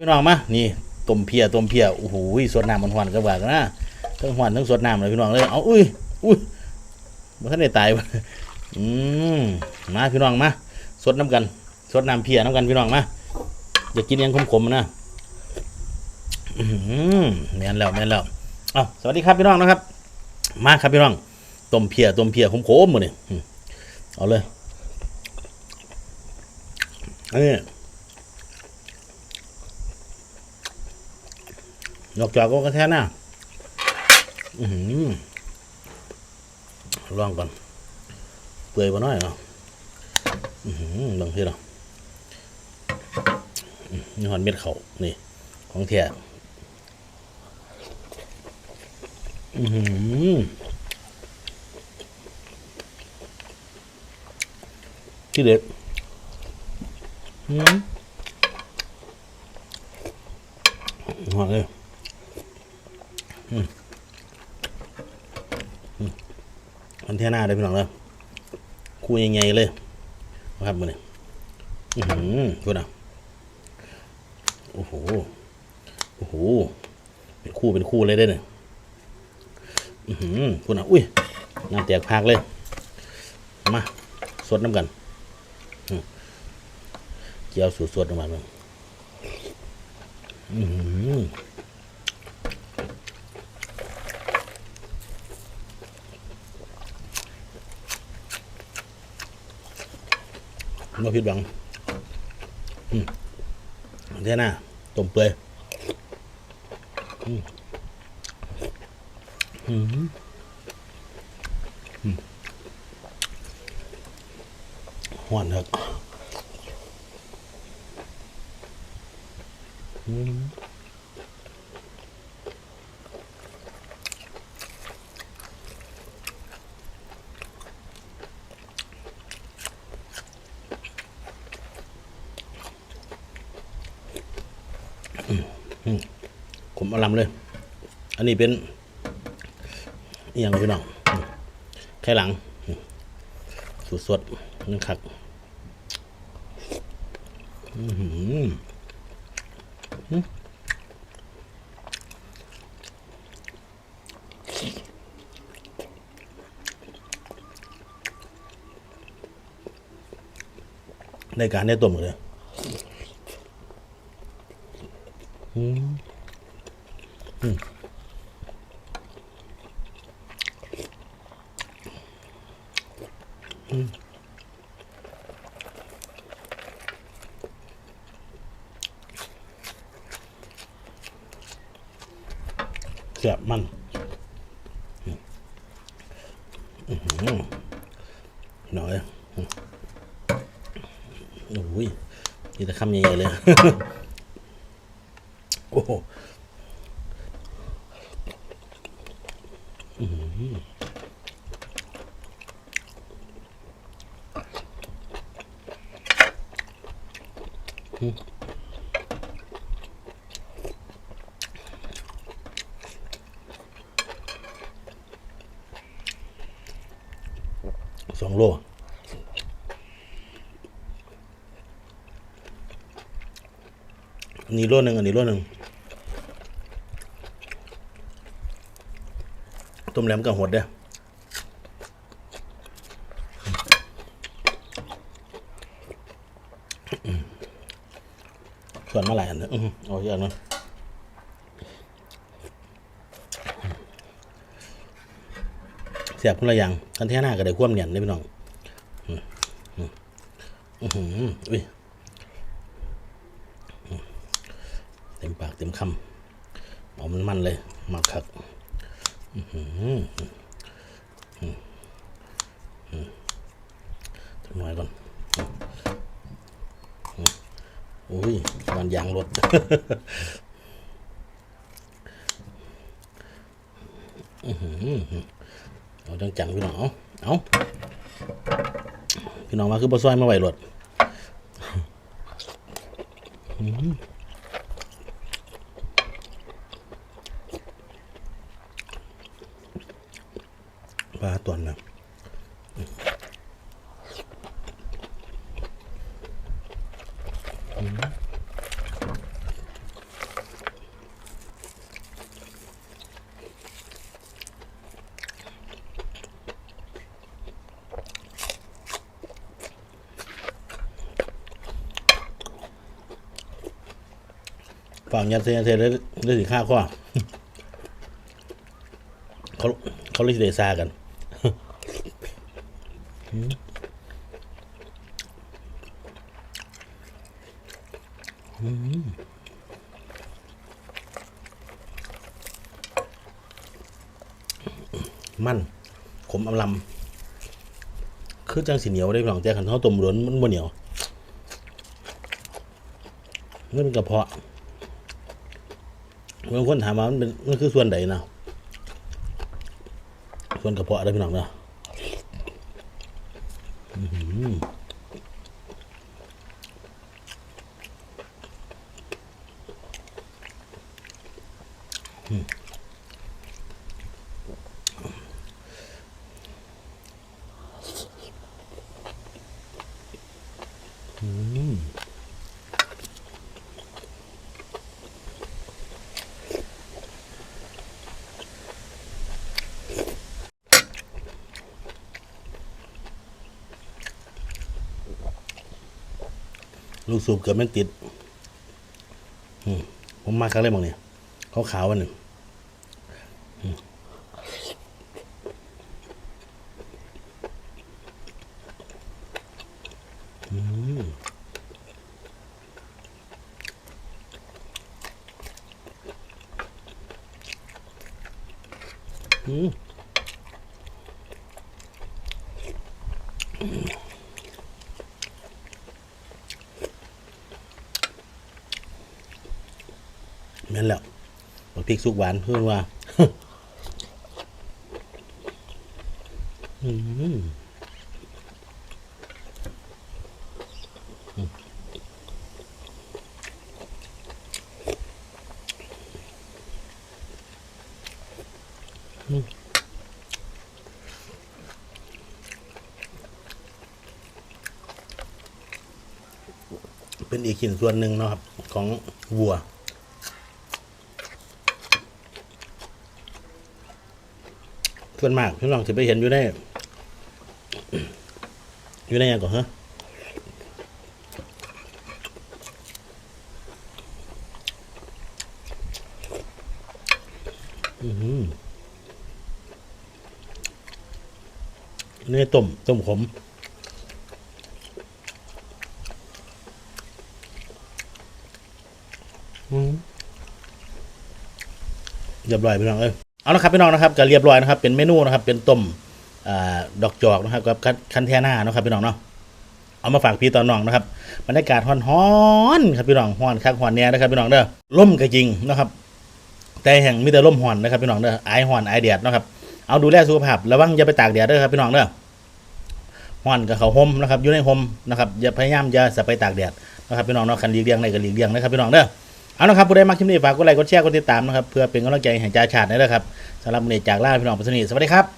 พี่น้องมา นี่ต้มเพียต้มเพียโอ้โหสดน้ำมันหวานกับว่ากันนะทั้งหวานทั้งสดน้ำเลยพี่น้องเลย เอาอุ้ยอุ้ยมันท่านได้ตายอืมมาพี่น้องมาสดน้ำกันสดน้ำเพียน้ำกันพี่น้องมาอย่ากินยังขมๆนะอืมแม่นแล้วแม่นแล้วเอาสวัสดีครับพี่น้องนะครับ มาครับพี่น้องต้มเพียต้มเพียขมๆหมดนี่อืมเอาเลยอันนี้ นอกจากก็กระแทกหน้าอือหือลองก่อนเปื่อยมาหน่อยเนาะอือหือบางทีเนาะนี่หอนเม็ดเขานี่ ของแท้อือหือที่เด็ดอืมหอนเลย มันเท่าหน้าเลยพี่น้องเลยคู่ยังไงเลยนะครับมือนี่อือหือคุณอะโอ้โหโอ้โหเป็นคู่เป็นคู่เลยได้เนี่ยอือหือคุณอะอุ้ยน้ำแตกพากเลยมาสดน้ำกันเจียวสูตรสดออกมาเลยอือ ไม่ผิดหวังอืมเท่น่าต้มเปื่อยอืมหวานครับอื มผมอารมเลย อันนี้เป็นอย่างพี่น้องอืมไข่หลังสูตรสดนั่นคักอืมในการได้ต้มเลย อืมอืมอืมเสียบมันน้อหือหน่อยโอ้ยนี่แต่คำใหญ่ๆเลย โอ้โหอืมสองโลอันนี้โลหนึ่งอันนี้โลหนึ่ง ต้มแหลมกับหดเด้อส่วนมาหลายอันนอะอื้อหือเอาเยอะนะเสียบคนละอย่างกันเท่หน้าก็ได้ความเหนียนได้พี่น้องอืมอืมอื้อหืออุ้ย เต็มปากเต็มคำเอามันมันเลยมาคัก อื้อหืออื้อหืออื้อจักหน่อยก่อนอื้ยมันยางรถเอาจังจังพี่น้องเอาเอาพี่น้องมาคือปลาซอยมาไหวรถ ปลาตอนนะฝั่งยันเซนเซนได้ได้ถึงห้าข้อเขาเขาเลยนเดซากัน มัน ขมอำลำคือจังสีเหนียวได้พี่น้องแต่ขันเท้าต้มล้นมันบ่เหนียวนี่เป็นกระเพาะบางคนถามว่ามันเป็นมันคือส่วนใดนะส่วนกระเพาะได้พี่น้องเนาะอื้อหืออืมอืม ลูกสูบเกือบไม่ติด ผมมาครั้งแรกมั้งเนี่ย ขาขาวๆอันหนึ่งอืมอืมอืมแม่นแล้ว บักพริกสุกหวานเพื่อนว่าอืมเป็นอีกชิ้นส่วนหนึ่งนะครับ ของวัว ส่วนมากพี่น้องจะไปเห็นอยู่ในอยู่ในหยังก่อนฮะเนื้อต้มต้มขมอืมเรียบร้อยพี่น้องเอ้ย เอาละครับพี่น้องนะครับก็เรียบร้อยนะครับเป็นเมนูนะครับเป็นต้มอดอกจอกนะครับกับคันคันเทน่านะครับพี่น้องเนาะเอามาฝากพี่ตอนน้องนะครับบรรยากาศฮ้อนๆครับพี่น้องฮ้อนคักฮ้อนแน่นะครับพี่น้องเด้อล่มก็จริงนะครับแต่แห่งมีแต่ล่มฮ้อนนะครับพี่น้องเด้อไอฮ้อนไอแดดนะครับเอาดูแลสุขภาพระวังอย่าไปตากแดดเด้อครับพี่น้องเด้อฮ้อนกับเขาห่มนะครับอยู่ในห่มนะครับอย่าพยายามอย่าสะไปตากแดดนะครับพี่น้องเนาะคันหลีกเลี่ยงได้ก็หลีกเลี่ยงนะครับพี่น้องเด้อ เอาละครับผู้ใดมากคลิปนี้ฝากกดไลค์กดแชร์กดติดตามนะครับเพื่อเป็นกำลังใจให้จ่าชาตินะครับสำหรับเนนี้จากล่าพี่น้องประสนิทสวัสดีครับ